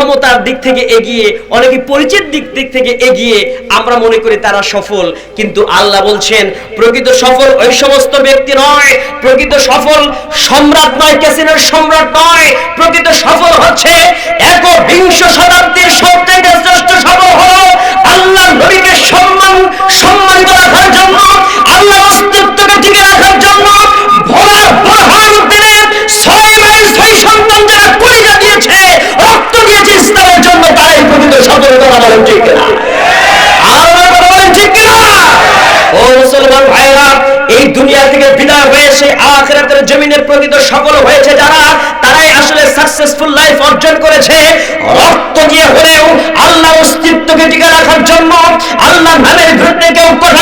ক্ষমতার দিক থেকে এগিয়ে, অনেকে পরিচিত দিক দিক থেকে এগিয়ে আমরা মনে করি তারা সফল। কিন্তু আল্লাহ বলছেন, প্রকৃত সফল ওই সমস্ত ব্যক্তি নয়। প্রকৃত সফল সম্রাট নয়, ক্যাসিনোর সম্রাট নয়। প্রকৃত সফল হচ্ছে এই দুনিয়া থেকে বিদায় হয়ে সে আখিরাতের জমিনে প্রকৃত সফল হয়েছে যারা, তারাই আসলে সাকসেসফুল লাইফ অর্জন করেছে। রক্ত দিয়ে হলেও আল্লাহ অস্তিত্বকে টিকে রাখার জন্য আল্লাহ নামের বিরুদ্ধে কেউ কথা